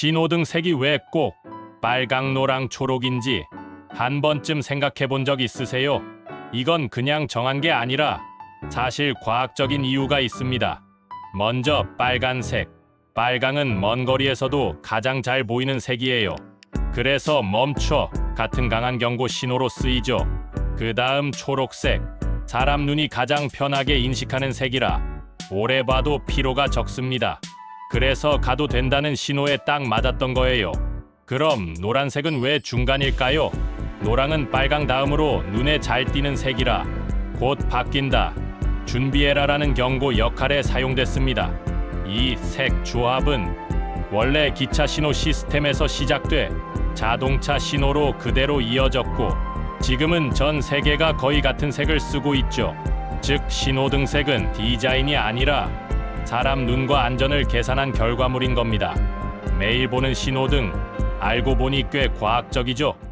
신호등 색이 왜 꼭 빨강, 노랑, 초록인지 한 번쯤 생각해 본 적 있으세요? 이건 그냥 정한 게 아니라 사실 과학적인 이유가 있습니다. 먼저 빨간색. 빨강은 먼 거리에서도 가장 잘 보이는 색이에요. 그래서 멈춰 같은 강한 경고 신호로 쓰이죠. 그 다음 초록색. 사람 눈이 가장 편하게 인식하는 색이라 오래 봐도 피로가 적습니다. 그래서 가도 된다는 신호에 딱 맞았던 거예요. 그럼 노란색은 왜 중간일까요? 노랑은 빨강 다음으로 눈에 잘 띄는 색이라 곧 바뀐다. 준비해라라는 경고 역할에 사용됐습니다. 이 색 조합은 원래 기차 신호 시스템에서 시작돼 자동차 신호로 그대로 이어졌고 지금은 전 세계가 거의 같은 색을 쓰고 있죠. 즉 신호등 색은 디자인이 아니라 사람 눈과 안전을 계산한 결과물인 겁니다. 매일 보는 신호등 알고 보니 꽤 과학적이죠.